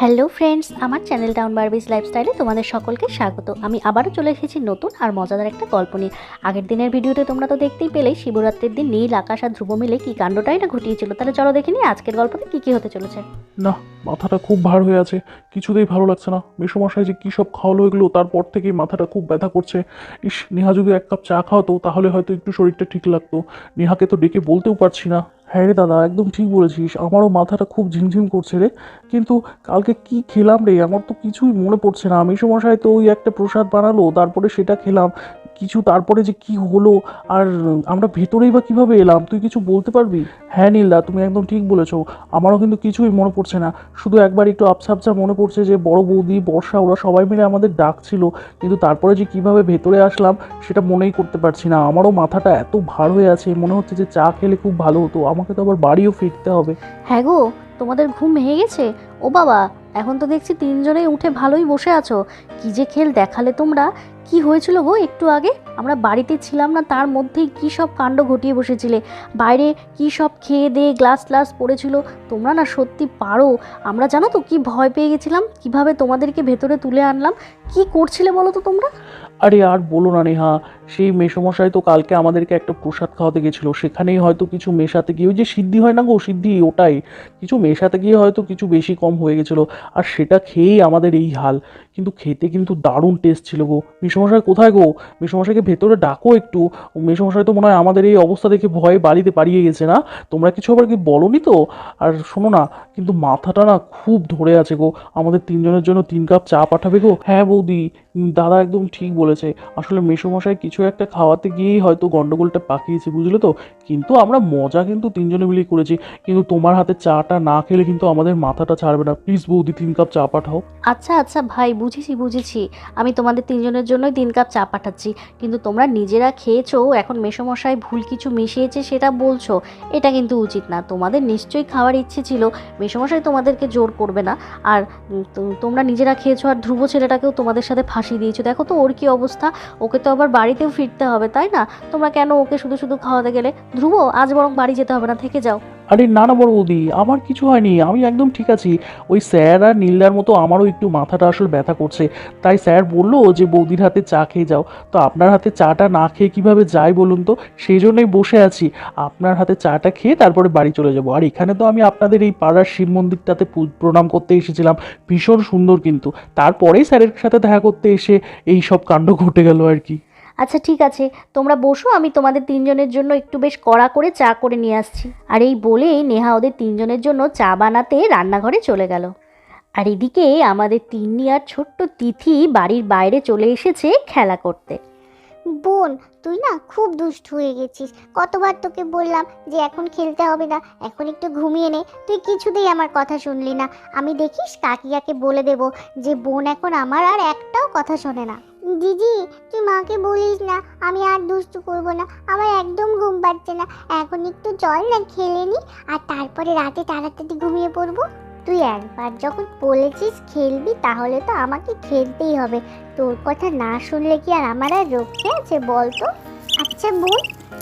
Hello friends, আমার channel town বারবিস লাইফস্টাইলে তোমাদের সকলকে স্বাগত। আমি আবারও চলে এসেছি নতুন আর মজাদার একটা গল্প নিয়ে। আগের দিনের ভিডিওতে তোমরা তো দেখতেই পেলেই শিবরাত্রির দিন নীল আকাশ আর ধ্রুব মিলে কি কাণ্ডটাই না ঘটিয়েছিল। তাহলে চলো দেখে নিই আজকের গল্পতে কী কী হতে চলেছে। না, মাথাটা খুব ভার হয়ে আছে, কিছুতেই ভালো লাগছে না। মেসমশাই যে কী সব খাওয়ালো এগুলো তারপর থেকেই মাথাটা খুব ব্যথা করছে। ইস, নেহা যদি এক কাপ চা খাওয়াতো, তাহলে হয়তো একটু শরীরটা ঠিক লাগতো। নেহাকে তো ডেকে বলতেও পারছি না। হ্যাঁ রে দাদা, একদম ঠিক বলেছিস। আমারও মাথাটা খুব ঝিমঝিম করছে রে। কিন্তু কালকে কি খেলাম রে? আমার তো কিছুই মনে পড়ছে না। মেসমশাই তো ওই একটা প্রসাদ বানালো, তারপরে সেটা খেলাম। কিছু তারপরে যে কি হলো, আর আমরা ভেতরেই বা কীভাবে এলাম, তুই কিছু বলতে পারবি? হ্যাঁ নীলদা, তুমি একদম ঠিক বলেছ, আমারও কিন্তু কিছুই মনে পড়ছে না। শুধু একবার একটু আবছা আবছা মনে পড়ছে যে, বড় বৌদি, বর্ষা, ওরা সবাই মিলে আমাদের ডাকছিল, কিন্তু তারপরে যে কীভাবে ভেতরে আসলাম, সেটা মনেই করতে পারছি না। আমারও মাথাটা এত ভার হয়ে আছে, মনে হচ্ছে যে চা খেলে খুব ভালো হতো। আমাকে তো আবার বাড়িও ফিরতে হবে। হ্যাঁ গো, তোমাদের ঘুম ভেঙে গেছে? ও বাবা এখন তো দেখছি তিনজনেই উঠে ভালোই বসে আছো। কি যে খেল দেখালে তোমরা। কি হয়েছিল গো একটু আগে? আমরা বাড়িতে ছিলাম না, তার মধ্যেই কি সব কাণ্ড ঘটিয়ে বসেছিলে। বাইরে কি সব খেয়ে দিয়ে গ্লাস গ্লাস পড়েছিল? তোমরা না সত্যি পারো। আমরা জানো তো কি ভয় পেয়ে গেছিলাম, কীভাবে তোমাদেরকে ভেতরে তুলে আনলাম। কি করছিলে বলো তো তোমরা? আরে আর বলো না নেহা সেই মেসমশাই তো কালকে আমাদেরকে একটা প্রসাদ খাওয়াতে গেছিল। সেখানেই হয়তো কিছু মেশাতে গিয়ে, ওই যে সিদ্ধি হয় না গো? সিদ্ধি, ওটাই। কিছু মেশাতে গিয়ে হয়তো কিছু বেশি কম হয়ে গেছিল। আর সেটা খেয়েই আমাদের এই হাল। কিন্তু খেতে কিন্তু দারুণ টেস্ট ছিল গো। মেসমশাই কোথায় গো? মেসমশাইকে ভেতরে ডাকো একটু। মেসমশাই তো মনে হয় আমাদের এই অবস্থা দেখে ভয়ে বাড়িতে পালিয়ে গেছে না? তোমরা কিছু আবার কি বলনি তো? আর শোনো না, কিন্তু মাথাটা না খুব ধরে আছে গো। আমাদের তিনজনের জন্য তিন কাপ চা পাঠাবে গো? হ্যাঁ বৌদি। দাদা একদম ঠিক বলেছে। আসলে মেসোমশাই কিছু একটা খাওয়াতে গিয়েই হয়তো গন্ডগোলটা পাকিয়েছে, বুঝলে তো? কিন্তু আমরা মজা কিন্তু তিনজনে মিলেই করেছি। কিন্তু তোমার হাতে চাটা না খেলে কিন্তু আমাদের মাথাটা ছাড়বে না। প্লিজ বৌদি, তিন কাপ চা পাঠাও। আচ্ছা আচ্ছা ভাই, বুঝেছি বুঝেছি। আমি তোমাদের তিনজনের জন্যই তিন কাপ চা পাঠাচ্ছি। কিন্তু তোমরা নিজেরা খেয়েছো, এখন মেসমশাই ভুল কিছু মিশিয়েছে সেটা বলছো, এটা কিন্তু উচিত না। তোমাদের নিশ্চয়ই খাওয়ার ইচ্ছে ছিল। মেসমশাই তোমাদেরকে জোর করবে না। আর তোমরা নিজেরা খেয়েছো আর ধ্রুব ছেলেটাকেও তোমাদের সাথে ফাঁসি দিয়েছ। দেখো তো ওর কি অবস্থা। ওকে তো আবার বাড়িতেও ফিরতে হবে, তাই না? তোমরা কেন ওকে শুধু শুধু খাওয়াতে গেলে? ধ্রুব, আজ বরং বাড়ি যেতে হবে না, থেকে যাও। আরে না না বড় বৌদি, আমার কিছু হয়নি, আমি একদম ঠিক আছি। ওই স্যার আর নীলদার মতো আমারও একটু মাথাটা আসলে ব্যথা করছে। তাই স্যার বলল যে বৌদির হাতে চা খেয়ে যাও। তো আপনার হাতে চাটা না খেয়ে কীভাবে যাই বলুন তো? সেই জন্যই বসে আছি। আপনার হাতে চাটা খেয়ে তারপরে বাড়ি চলে যাব। আর এখানে তো আমি আপনাদের এই পাড়ার শিব মন্দিরটাতে প্রণাম করতে এসেছিলাম। ভীষণ সুন্দর কিন্তু। তারপরেই স্যারের সাথে দেখা করতে এসে এই সব কাণ্ড ঘটে গেল আর কি। আচ্ছা ঠিক আছে। তোমরা বসো, আমি তোমাদের তিনজনের জন্য একটু বেশ কড়া করে চা করে নিয়ে আসছি। আর এই বলেই নেহা ওদের তিনজনের জন্য চা বানাতে রান্নাঘরে চলে গেল। আর এদিকে আমাদের তিন্নি আর ছোট্ট তিথি বাড়ির বাইরে চলে এসেছে খেলা করতে। বোন, তুই না খুব দুষ্ট হয়ে গেছিস। কতবার তোকে বললাম যে এখন খেলতে হবে না, এখন একটু ঘুমিয়ে নে। তুই কিছুতেই আমার কথা শুনলি না। আমি দেখিস কাকিয়াকে বলে দেব যে বোন এখন আমার আর একটাও কথা শোনে না। দিদি, তুই মাকে বলিস না, আমি আর দুষ্টু করব না, আমার একদম ঘুম পাচ্ছে না। এখন একটু চল না, খেলে নি, আর তারপরে রাতে তাড়াতাড়ি ঘুমিয়ে পড়ব। তুই একবার যখন বলেছিস খেলবি, তাহলে তো আমাকে খেলতেই হবে। তোর কথা না শুনলে কি আর আমার আর রক্ষে আছে বল তো আচ্ছা বোন,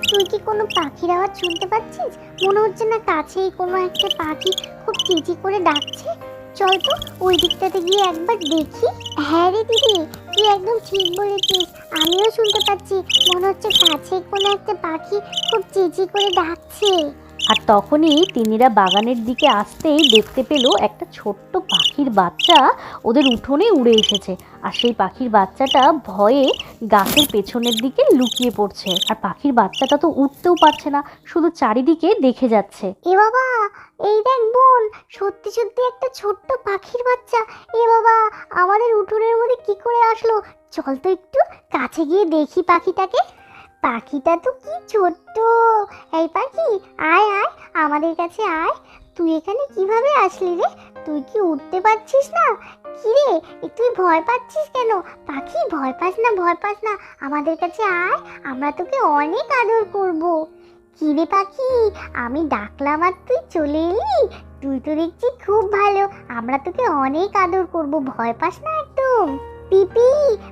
তুই কি কোনো পাখির আওয়াজ শুনতে পাচ্ছিস? মনে হচ্ছে না কাছেই কোনো একটা পাখি খুব চিচি করে ডাকছে। চল তো ওই দিকটাতে গিয়ে একবার দেখি। হ্যাঁ রে দিদি, তুই একদম ঠিক বলেছিস। আমিও শুনতে পাচ্ছি। মনে হচ্ছে কাছে কোনো একটা পাখি খুব চেঁচি করে ডাকছে। আর তখনই তিনিরা বাগানের দিকে আসতেই দেখতে পেল একটা ছোট্ট পাখির বাচ্চা ওদের উঠোনে উড়ে এসেছে। আর সেই পাখির বাচ্চাটা ভয়ে গাছের পেছনের দিকে লুকিয়ে পড়ছে। আর পাখির বাচ্চাটা তো উঠতেও পারছে না, শুধু চারিদিকে দেখে যাচ্ছে। এ বাবা, এই দেখ বোন, সত্যি সত্যি একটা ছোট্ট পাখির বাচ্চা। এ বাবা, আমাদের উঠোনের মধ্যে কি করে আসলো? চল তো একটু কাছে গিয়ে দেখি পাখিটাকে। পাখিটা তো কি ছোট্ট। এই পাখি, আয় আয়, আমাদের কাছে আয়। তুই এখানে কীভাবে আসলি রে? তুই কি উঠতে পারছিস না? কি রে তুই ভয় পাচ্ছিস কেন? পাখি, ভয় পাস না, ভয় পাস না। আমাদের কাছে আয়, আমরা তোকে অনেক আদর করব। কি রে পাখি, আমি ডাকলাম আর তুই চলে এলি? তুই তো দেখছি খুব ভালো। আমরা তোকে অনেক আদর করব, ভয় পাস না একদম। পিপি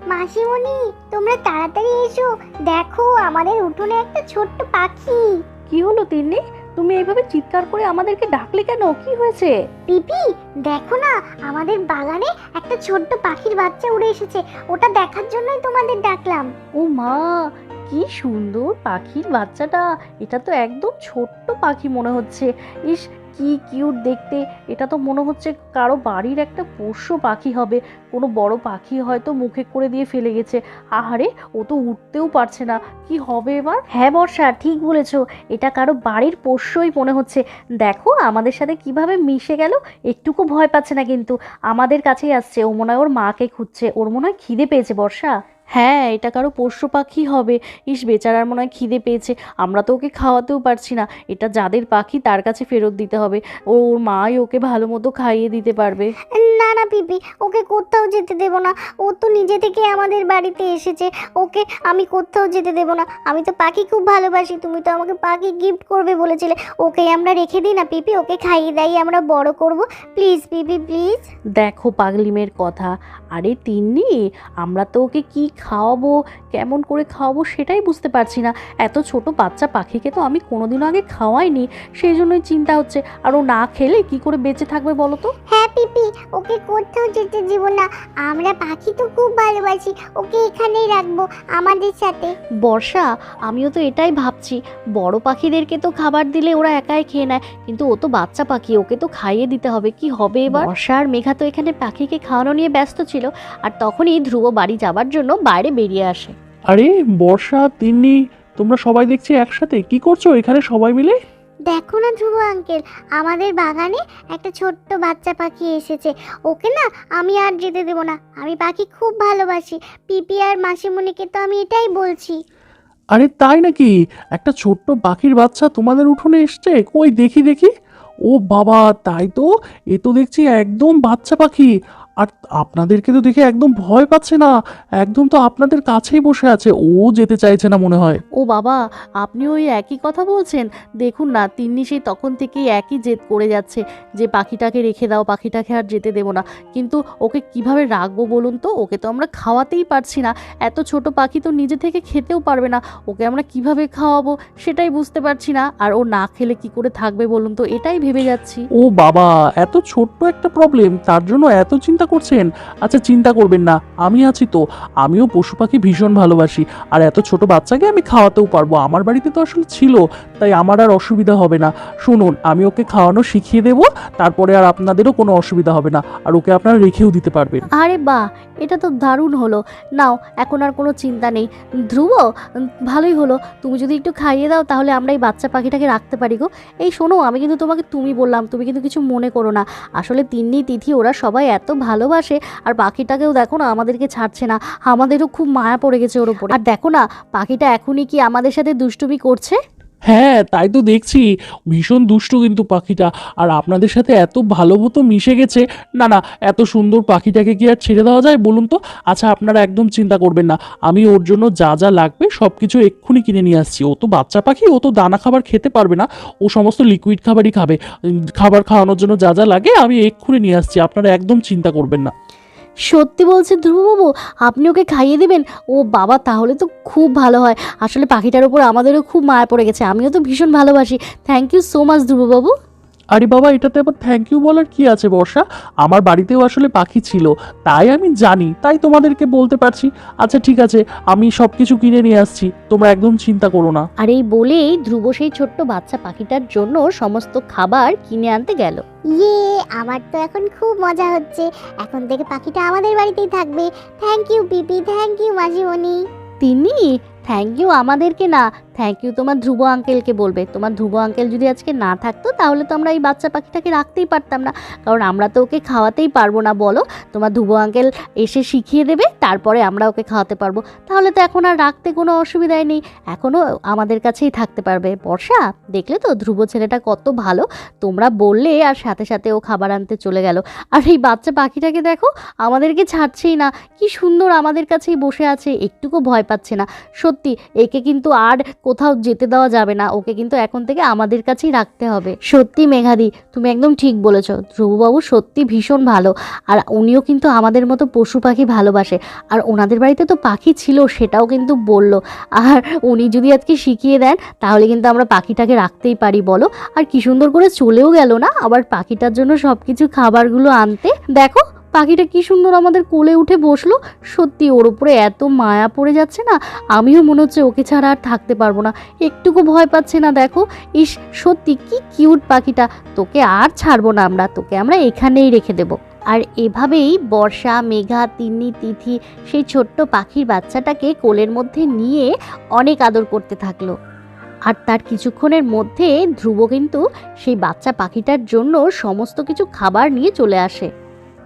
মাসিমণি তোমরা তাড়াতাড়ি এসো। দেখো আমাদের উঠোনে একটা ছোট্ট পাখি। কি হলো তিন্নি? তুমি এইভাবে চিৎকার করে আমাদেরকে ডাকলে কেন? কি হয়েছে? পিপি দেখো না আমাদের বাগানে একটা ছোট্ট পাখির বাচ্চা উড়ে এসেছে। ওটা দেখার জন্যই তোমাদের ডাকলাম। ও মা কি সুন্দর পাখির বাচ্চাটা। এটা তো একদম ছোট্ট পাখি মনে হচ্ছে। ইস কি কিউট দেখতে, এটা তো মনে হচ্ছে কারও বাড়ির একটা পোষ্য পাখি হবে। কোনো বড় পাখি হয়তো মুখে করে দিয়ে ফেলে গেছে। আহারে, ও তো উঠতেও পারছে না। কি হবে এবার? হ্যাঁ বর্ষা, ঠিক বলেছ। এটা কারও বাড়ির পোষ্যই মনে হচ্ছে। দেখো, আমাদের সাথে কীভাবে মিশে গেল। একটুকু ভয় পাচ্ছে না কিন্তু। আমাদের কাছেই আসছে। ও মনে হয় ওর মাকে খুঁজছে। ওর মনে হয় খিদে পেয়েছে বর্ষা। হ্যাঁ এটা কারও পোষ্য পাখি হবে। ইস বেচারার মনে হয় খিদে পেয়েছে। আমরা তো ওকে খাওয়াতেও পারছি না। এটা যাদের পাখি তার কাছে ফেরত দিতে হবে। ও ওর মাই ওকে ভালো মতো খাইয়ে দিতে পারবে। না না পিপি ওকে কোথাও যেতে দেবো না। ও তো নিজে থেকে আমাদের বাড়িতে এসেছে। ওকে আমি কোথাও যেতে দেবো না। আমি তো পাখি খুব ভালোবাসি। তুমি তো আমাকে পাখি গিফট করবে বলেছিলে। ওকে আমরা রেখে দিই না পিপি? ওকে খাইয়ে দাইয়ে আমরা বড় করব। প্লিজ পিপি প্লিজ দেখো পাগলিমের কথা। আরে তিন্নি আমরা তো ওকে কি খাওয়াবো কেমন করে খাওয়াবো সেটাই বুঝতে পারছি না। এত ছোট বাচ্চা পাখিকে তো আমি কোনোদিনও আগে খাওয়াইনি। সেই জন্যই চিন্তা হচ্ছে আর ও না খেলে কি করে বেঁচে থাকবে বলো তো? হ্যাঁ পিপি ওকে কোথাও যেতে দিব না। আমরা পাখি তো খুব ভালোবাসি ওকে এখানেই রাখব আমাদের সাথে। বর্ষা আমিও তো এটাই ভাবছি। বড় পাখিদেরকে তো খাবার দিলে ওরা একাই খেয়ে নেয় কিন্তু ও তো বাচ্চা পাখি ওকে তো খাইয়ে দিতে হবে। কি হবে এবার? বর্ষা আর মেঘা তো এখানে পাখিকে খাওয়ানো নিয়ে ব্যস্ত ছিল আর তখনই ধ্রুব বাড়ি যাবার জন্য বাইরে বেরিয়ে আসে। আরে বর্ষা তিন্নি তোমরা সবাই দেখছি একসাথে। কি করছ এখানে সবাই মিলে? দেখো না ধ্রুব আঙ্কেল আমাদের বাগানে একটা ছোট্ট বাচ্চা পাখি এসেছে। ওকে না আমি আর যেতে দেবো না। আমি পাখি খুব ভালোবাসি। পিপি আর মাসিমণিকে তো আমি এটাই বলছি। আরে তাই নাকি? একটা ছোট্ট পাখির বাচ্চা তোমাদের উঠোনে এসছে? কই দেখি দেখি। ও বাবা তাই তো? এ তো দেখছি একদম বাচ্চা পাখি। আর আপনাদেরকে তো দেখে একদম ভয় পাচ্ছে না। একদম তো আপনাদের কাছেই বসে আছে। ও যেতে চাইছে না মনে হয়। ও বাবা আপনি ওই একই কথা বলছেন? দেখুন না তিন্নি সেই তখন থেকেই একই জেদ করে যাচ্ছে যে পাখিটাকে রেখে দাও পাখিটাকে আর যেতে দেবো না। কিন্তু ওকে কীভাবে রাখব বলুন তো? ওকে তো আমরা খাওয়াতেই পারছি না। এত ছোট পাখি তো নিজে থেকে খেতেও পারবে না। ওকে আমরা কীভাবে খাওয়াবো সেটাই বুঝতে পারছি না। আর ও না খেলে কি করে থাকবে বলুন তো? এটাই ভেবে যাচ্ছি। ও বাবা এত ছোট্ট একটা প্রবলেম তার জন্য এত চিন্তা করছেন? আচ্ছা চিন্তা করবেন না, আমি আছি তো। আমিও পশু পাখি ভীষণ ভালোবাসি। আর এত ছোট বাচ্চাকে আমি খাওয়াতেও পারব। আমার বাড়িতে তো আসলে ছিল, তাই আমার আর অসুবিধা হবে না। শুনুন, আমি ওকে খাওয়ানো শিখিয়ে দেব, তারপরে আর আপনাদেরও কোনো অসুবিধা হবে না। আর ওকে আপনারা রেখেও দিতে পারবেন। আরে বাহ এটা তো দারুণ হলো। নাও, এখন আর কোনো চিন্তা নেই। ধ্রুব, ভালোই হলো। তুমি যদি একটু খাইয়ে দাও, তাহলে আমরা এই বাচ্চা পাখিটাকে রাখতে পারি গো। এই শোনো, আমি কিন্তু তোমাকে তুমি বললাম, তুমি কিন্তু কিছু মনে করো না। আসলে তিন্নি, তিথি, ওরা সবাই এত ভালোবাসে, আর পাখিটাকেও দেখো না, আমাদেরকে ছাড়ছে না। আমাদেরও খুব মায়া পড়ে গেছে ওর ওপরে আর দেখো না, পাখিটা এখনই কি আমাদের সাথে দুষ্টুমি করছে? হ্যাঁ তাই তো দেখছি। ভীষণ দুষ্টু কিন্তু পাখিটা। আর আপনাদের সাথে এত ভালো মতো মিশে গেছে। না না, এত সুন্দর পাখিটাকে কি আর ছেড়ে দেওয়া যায় বলুন তো? আচ্ছা আপনারা একদম চিন্তা করবেন না। আমি ওর জন্য যা যা লাগবে সব কিছু এক্ষুনি কিনে নিয়ে আসছি। ও তো বাচ্চা পাখি, ও তো দানা খাবার খেতে পারবে না। ও সমস্ত লিকুইড খাবারই খাবে। খাবার খাওয়ানোর জন্য যা যা লাগে আমি এক্ষুনি নিয়ে আসছি। আপনারা একদম চিন্তা করবেন না। সত্যি বলছে ধ্রুববাবু, আপনি ওকে খাইয়ে দেবেন? ও বাবা, তাহলে তো খুব ভালো হয়। আসলে পাখিটার উপর আমাদেরও খুব মায়া পড়ে গেছে, আমিও তো ভীষণ ভালোবাসি। থ্যাংক ইউ সো মাচ ধ্রুববাবু। আরে বাবা এটাতে আবার থ্যাংক ইউ বলার কি আছে বর্ষা? আমার বাড়িতেও আসলে পাখি ছিল তাই আমি জানি তাই তোমাদেরকে বলতে পারছি। আচ্ছা ঠিক আছে আমি সব কিছু কিনে নিয়ে আসছি তোমরা একদম চিন্তা করো না। আর এই বলেই ধ্রুব সেই ছোট্ট বাচ্চা পাখিটার জন্য সমস্ত খাবার কিনে আনতে গেল। ইয়ে আমার তো এখন খুব মজা হচ্ছে। এখন থেকে পাখিটা আমাদের বাড়িতেই থাকবে। থ্যাংক ইউ পিপি থ্যাংক ইউ মাসিমণি তিনি থ্যাংক ইউ আমাদেরকে না থ্যাংক ইউ তোমার ধ্রুব আঙ্কেলকে বলবে। তোমার ধ্রুব আঙ্কেল যদি আজকে না থাকতো, তাহলে তো আমরা এই বাচ্চা পাখিটাকে রাখতেই পারতাম না। কারণ আমরা তো ওকে খাওয়াতেই পারব না, বলো। তোমার ধ্রুব আঙ্কেল এসে শিখিয়ে দেবে, তারপরে আমরা ওকে খাওয়াতে পারব। তাহলে তো এখন আর রাখতে কোনো অসুবিধাই নেই। এখনও আমাদের কাছেই থাকতে পারবে। বর্ষা, দেখলে তো ধ্রুব ছেলেটা কত ভালো। তোমরা বললে আর সাথে সাথে ও খাবার আনতে চলে গেল। আর এই বাচ্চা পাখিটাকে দেখো, আমাদেরকে ছাড়ছেই না। কি সুন্দর আমাদের কাছেই বসে আছে। একটুকু ভয় পাচ্ছে না। সত্যি, একে কিন্তু আর কোথাও যেতে দেওয়া যাবে না, ওকে কিন্তু এখন থেকে আমাদের কাছেই রাখতে হবে। সত্যি মেঘাদি, তুমি একদম ঠিক বলেছ। ধ্রুববাবু সত্যি ভীষণ ভালো, আর উনিও কিন্তু আমাদের মতো পশু পাখি ভালোবাসে, আর ওনাদের বাড়িতে তো পাখি ছিল, সেটাও কিন্তু বলল। আর উনি যদি আজকে শিখিয়ে দেন, তাহলে কিন্তু আমরা পাখিটাকে রাখতেই পারি, বলো। আর কি সুন্দর করে চলেও গেল না, আবার পাখিটার জন্য সব কিছু খাবারগুলো আনতে। দেখো পাখিটা কি সুন্দর আমাদের কোলে উঠে বসল? সত্যি ওর উপরে এত মায়া পড়ে যাচ্ছে না, আমিও মনে হচ্ছে ওকে ছাড়া আর থাকতে পারব না। একটুকু ভয় পাচ্ছে না, দেখো। ইস, সত্যি কি কিউট পাখিটা। তোকে আর ছাড়বো না আমরা, তোকে আমরা এখানেই রেখে দেবো। আর এভাবেই বর্ষা, মেঘা, তিন্নি, তিথি সেই ছোট্ট পাখির বাচ্চাটাকে কোলের মধ্যে নিয়ে অনেক আদর করতে থাকল। আর তার কিছুক্ষণের মধ্যে ধ্রুব কিন্তু সেই বাচ্চা পাখিটার জন্য সমস্ত কিছু খাবার নিয়ে চলে আসে।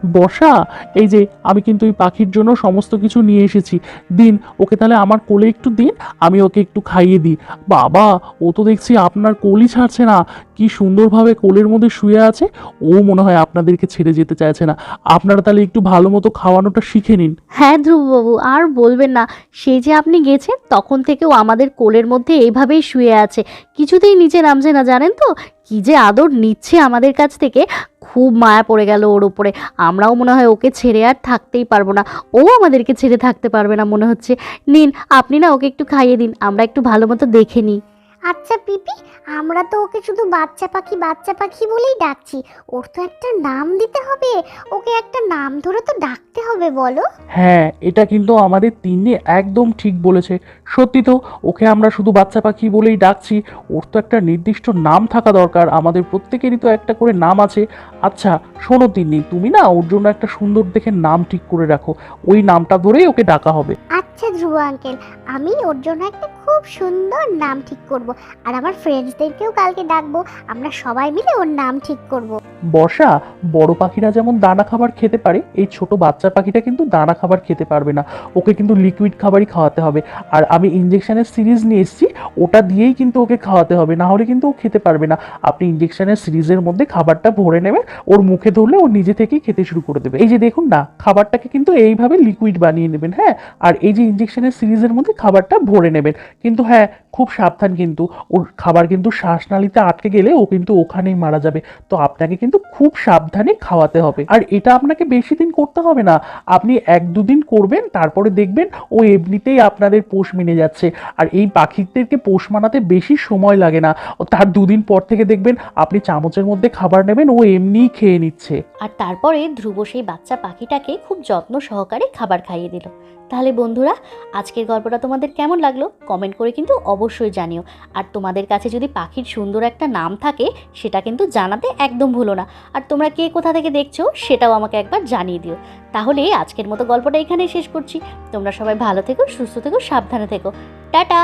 বর্ষা এই যে, আমি কিন্তু এই পাখির জন্য সমস্ত কিছু নিয়ে এসেছি। দিন, ওকে তাহলে আমার কোলে একটু দিন, আমি ওকে একটু খাইয়ে দিই। বাবা, ও তো দেখছি আপনার কোলই ছাড়ছে না। কি সুন্দরভাবে কোলের মধ্যে শুয়ে আছে। ও মনে হয় আপনাদেরকে ছেড়ে যেতে চাইছে না। আপনারা তাহলে একটু ভালো মতো খাওয়ানোটা শিখে নিন। হ্যাঁ ধ্রুববাবু, আর বলবেন না। সেই যে আপনি গেছেন, তখন থেকেও আমাদের কোলের মধ্যে এইভাবেই শুয়ে আছে। কিছুতেই নিচে নামছে না, জানেন তো? কি যে আদর নিচ্ছে আমাদের কাছ থেকে। খুব মায়া পড়ে গেল ওর উপরে। আমরাও মনে হয় ওকে ছেড়ে আর থাকতেই পারব না। ও আমাদেরকে ছেড়ে থাকতে পারবে না মনে হচ্ছে। নিন, আপনি না ওকে একটু খাইয়ে দিন, আমরা একটু ভালো মতো দেখে নিই। আচ্ছা পিপি আমরা তো ওকে শুধু বাচ্চা পাখি বাচ্চা পাখি বলেই ডাকছি। ওর তো একটা নাম দিতে হবে। ওকে একটা নাম ধরে তো ডাকতে হবে বলো। হ্যাঁ এটা কিন্তু আমাদের তিন্নি একদম ঠিক বলেছে। সত্যি তো ওকে আমরা শুধু বাচ্চা পাখি বলেই ডাকছি। ওর তো একটা নির্দিষ্ট নাম থাকা দরকার। আমাদের প্রত্যেকেরই তো একটা করে নাম আছে। আচ্ছা শোনো তিন্নি তুমি না ওর জন্য একটা সুন্দর দেখে নাম ঠিক করে রাখো। ওই নামটা ধরেই ওকে ডাকা হবে। আচ্ছা ধ্রুব আঙ্কেল আমি ওর জন্য একটা খুব সুন্দর নাম ঠিক করব। আর আমার ফ্রেন্ডসদেরকেও কালকে ডাকবো, আমরা সবাই মিলে ওর নাম ঠিক করব। বর্ষা, বড় পাখিরা যেমন দানা খাবার খেতে পারে, এই ছোট বাচ্চা পাখিটা কিন্তু দানা খাবার খেতে পারবে না। ওকে কিন্তু লিকুইড খাবারই খাওয়াতে হবে। আর আমি ইঞ্জেকশনের সিরিজ নিয়ে এসেছি, ওটা দিয়েই কিন্তু ওকে খাওয়াতে হবে, না হলে কিন্তু ও খেতে পারবে না। আপনি ইঞ্জেকশনের সিরিজের মধ্যে খাবারটা ভরে নেবেন, ওর মুখে ধরলে ও নিজে থেকেই খেতে শুরু করে দেবে। এই যে দেখুন না, খাবারটাকে কিন্তু এইভাবে লিকুইড বানিয়ে নেবেন হ্যাঁ? আর এই যে ইঞ্জেকশনের সিরিজের মধ্যে খাবারটা ভরে নেবেন। কিন্তু হ্যাঁ খুব সাবধান কিন্তু, ওর খাবার কিন্তু শ্বাসনালীতে আটকে গেলে ও কিন্তু ওখানেই মারা যাবে। তো আপনাকে কিন্তু খুব সাবধানে খাওয়াতে হবে। আর এটা আপনাকে বেশি দিন করতে হবে না। আপনি এক দুদিন করবেন, তারপরে দেখবেন ও এমনিতেই আপনাদের পোষ মেনে যাচ্ছে। আর এই পাখিদেরকে পোষ মানাতে বেশি সময় লাগে না। তার দুদিন পর থেকে দেখবেন আপনি চামচের মধ্যে খাবার নেবেন, ও এমনিই খেয়ে নিচ্ছে। আর তারপরে ধ্রুব সেই বাচ্চা পাখিটাকে খুব যত্ন সহকারে খাবার খাইয়ে দিল। তাহলে বন্ধুরা, আজকের গল্পটা তোমাদের কেমন লাগল? কমেন্ট করে কিন্তু অবশ্যই জানিও। আর তোমাদের কাছে যদি পাখির সুন্দর একটা নাম থাকে, সেটা কিন্তু জানাতে একদম ভুলো না। আর তোমরা কে কোথা থেকে দেখছ, সেটাও আমাকে একবার জানিয়ে দিও। তাহলে আজকের মতো গল্পটা এখানেই শেষ করছি। তোমরা সবাই ভালো থেকো, সুস্থ থেকো, সাবধানে থেকো। টাটা!